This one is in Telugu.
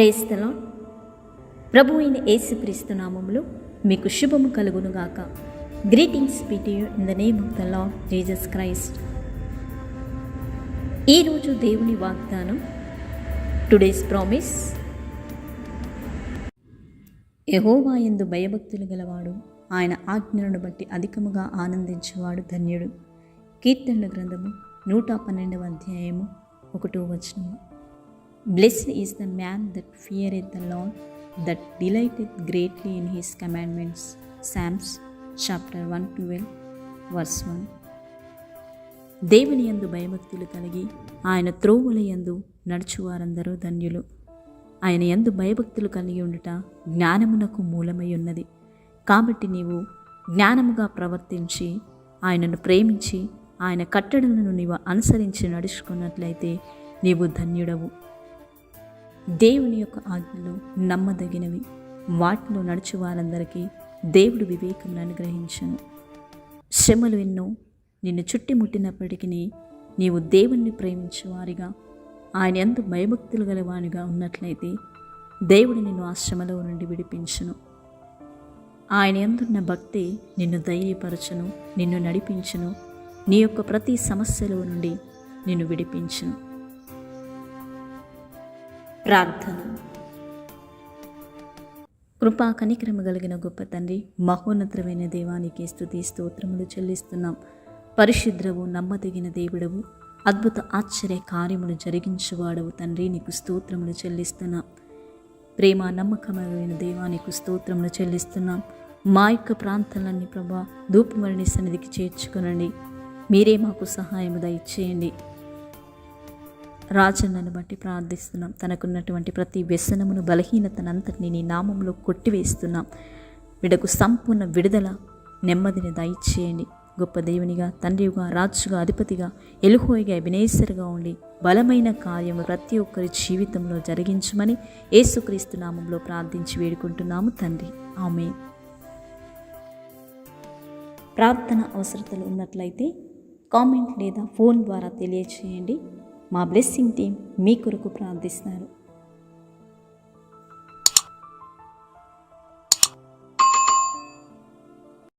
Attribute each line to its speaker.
Speaker 1: ప్రేస్తలో ప్రభు అయిన యేసుక్రీస్తు నామంలో మీకు శుభము కలుగునుగాక. Greetings PT in the name of the Lord Jesus Christ ఈరోజు దేవుని వాగ్దానం టుడేస్ ప్రామిస్ యహోవా ఎందు భయభక్తులు గలవాడు ఆయన ఆజ్ఞలను బట్టి అధికముగా ఆనందించేవాడు ధన్యుడు. కీర్తనల గ్రంథము నూట పన్నెండవ అధ్యాయము ఒకటో వచనము. Blessed is the man that feareth the Lord that delighted greatly in his commandments Psalms chapter one twelve verse one దేవుని యందు భయభక్తులు కలిగి ఆయన త్రోవుల యందు నడుచువారందరూ ధన్యులు. ఆయన యందు భయభక్తులు కలిగి ఉండుట జ్ఞానమునకు మూలమై ఉన్నది. కాబట్టి నీవు జ్ఞానముగా ప్రవర్తించి ఆయనను ప్రేమించి ఆయన కట్టడలను నీవు అనుసరించి నడుచుకున్నట్లయితే నీవు ధన్యుడవు. దేవుని యొక్క ఆజ్ఞలు నమ్మదగినవి. వాటిలో నడుచు వారందరికీ దేవుడు వివేకం అనుగ్రహించను. శ్రమలు ఎన్నో నిన్ను చుట్టుముట్టినప్పటికీ నీవు దేవుణ్ణి ప్రేమించేవారిగా ఆయన ఎందు భయభక్తులు గలవానిగా ఉన్నట్లయితే దేవుడు నిన్ను ఆ శ్రమలో నుండి విడిపించును. ఆయన ఎందున్న భక్తి నిన్ను ధైర్యపరచును నిన్ను నడిపించును నీ యొక్క ప్రతి సమస్యలో నుండి నిన్ను విడిపించును. ప్రార్థన. కృపా కనిక్రమ కలిగిన గొప్ప తండ్రి మహోన్నతమైన దేవానికి స్థుతి స్తోత్రములు చెల్లిస్తున్నాం. పరిశుద్రవు నమ్మదగిన దేవుడవు అద్భుత ఆశ్చర్య కార్యములు జరిగించువాడవు తండ్రి నీకు స్తోత్రములు చెల్లిస్తున్నాం. ప్రేమ నమ్మకమైన దేవానికి స్తోత్రములు చెల్లిస్తున్నాం. మా యొక్క ప్రాంతాలన్నీ ప్రభా ధూపమరణి సన్నిధికి చేర్చుకునండి. మీరే మాకు సహాయము దయచేయండి. రాజన్నను బట్టి ప్రార్థిస్తున్నాం. తనకున్నటువంటి ప్రతి వ్యసనమును బలహీనతనంతటిని నీ నామంలో కొట్టివేస్తున్నాం. విడకు సంపూర్ణ విడుదల నెమ్మదిని దయచేయండి. గొప్ప దేవునిగా తండ్రిగా రాజుగా అధిపతిగా ఎలుహోయిగా వినేసరిగా ఉండి బలమైన కార్యము ప్రతి ఒక్కరి జీవితంలో జరిగించమని యేసుక్రీస్తు నామంలో ప్రార్థించి వేడుకుంటున్నాము తండ్రి. ఆమె ప్రార్థన అవసరతలు ఉన్నట్లయితే కామెంట్ లేదా ఫోన్ ద్వారా తెలియచేయండి. మా బ్లెస్సింగ్ టీం మీ కొరకు ప్రార్థిస్తారు